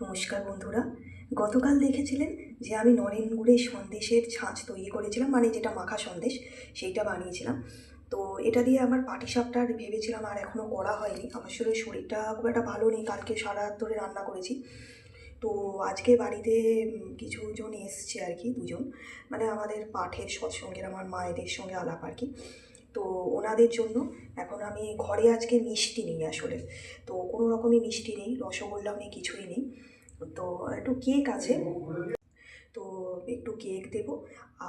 নমস্কার বন্ধুরা। গতকাল দেখেছিলেন যে আমি নরেন গুড়ের সন্দেশের ছাঁচ তৈরি করেছিলাম মানে যেটা মাখা সন্দেশ সেইটা বানিয়েছিলাম। তো এটা দিয়ে আমার পাটিসাপটা আর ভেবেছিলাম আর এখনও করা হয়নি। আমার শরীর শরীরটা খুব একটা ভালো নেই কালকে সারা রাত ধরে রান্না করেছি। তো আজকে বাড়িতে উম, কিছুজন এসছে আর কি দুজন। মানে আমাদের পাঠের সৎসঙ্গের আমার মায়েদের সঙ্গে আলাপ আর কি। তো ওনাদের জন্য এখন আমি ঘরে আজকে মিষ্টি নেই আসলে। তো কোনো রকমই মিষ্টি নেই রসগোল্লাও নেই কিছুই নেই। তো একটু কেক আছে। তো একটু কেক দেব।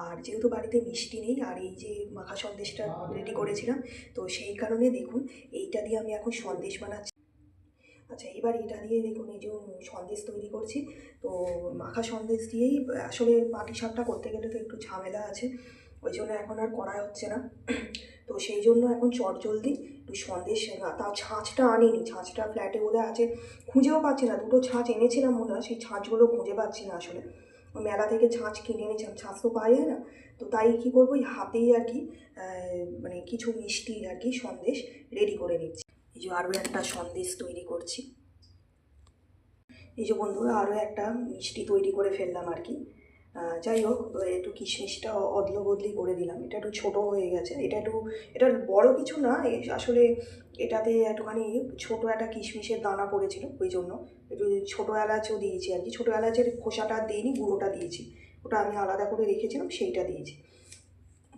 আর যেহেতু বাড়িতে মিষ্টি নেই, আর এই যে মাখা সন্দেশটা রেডি করেছিলাম, তো সেই কারণে দেখুন এইটা দিয়ে আমি এখন সন্দেশ বানাচ্ছি। আচ্ছা এবার এটা দিয়ে দেখুন এই যে সন্দেশ তৈরি করছি। তো মাখা সন্দেশ দিয়েই আসলে পাটিসাপটা করতে গেলে তো একটু ঝামেলা আছে। ওই জন্য এখন আর করা হচ্ছে না। তো সেই জন্য এখন চট জলদি একটু সন্দেশ তাও ছাঁচটা আনিনি, ছাঁচটা ফ্ল্যাটে বোধহয় আছে, খুঁজেও পাচ্ছি না, দুটো ছাঁচ এনেছিলাম মনে হয়, সেই ছাঁচগুলো খুঁজে পাচ্ছি না আসলে। মেলা থেকে ছাঁচ কিনে এনেছিলাম, ছাঁচ তো পাওয়া যায় না, তো তাই কী করব, ওই হাতেই আর কি মানে কিছু মিষ্টি আর কি সন্দেশ রেডি করে নিচ্ছি। এই যে আরও একটা সন্দেশ তৈরি করছি। এই যে বন্ধুরা, আরও একটা মিষ্টি তৈরি করে ফেললাম আর কি। যাই হোক একটু কিশমিশটা অদলো বদলি করে দিলাম। এটা একটু ছোট হয়ে গেছে। এটা একটু এটা বড় কিছু না আসলে এটাতে একটুখানি ছোট একটা কিশমিশের দানা পড়েছিল ওই জন্য। একটু ছোটো এলাচও দিয়েছি আর কি। ছোটো এলাচের খোসাটা দিইনি, গুঁড়োটা দিয়েছি। ওটা আমি আলাদা করে রেখেছিলাম, সেইটা দিয়েছি।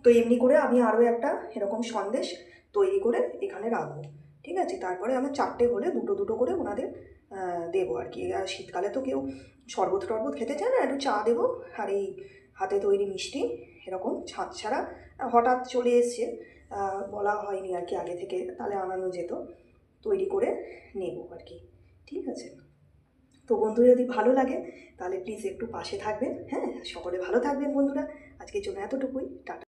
তো এমনি করে আমি আরও একটা এরকম সন্দেশ তৈরি করে এখানে রাখব। ঠিক আছে? তারপরে আমার চারটে হলে দুটো দুটো করে ওনাদের দেবো আর কি। শীতকালে তো কেউ শরবত টরবত খেতে চায় না, একটু চা দেবো আর এই হাতে তৈরি মিষ্টি, এরকম ছাদ ছাড়া। হঠাৎ চলে এসছে বলা হয়নি আর কি আগে থেকে, তাহলে আনানো যেত, তৈরি করে নেব আর কি। ঠিক আছে? তো বন্ধুরা যদি ভালো লাগে, তাহলে প্লিজ একটু পাশে থাকবেন হ্যাঁ? সকলে ভালো থাকবেন বন্ধুরা, আজকের জন্য এতটুকুই, টাটা।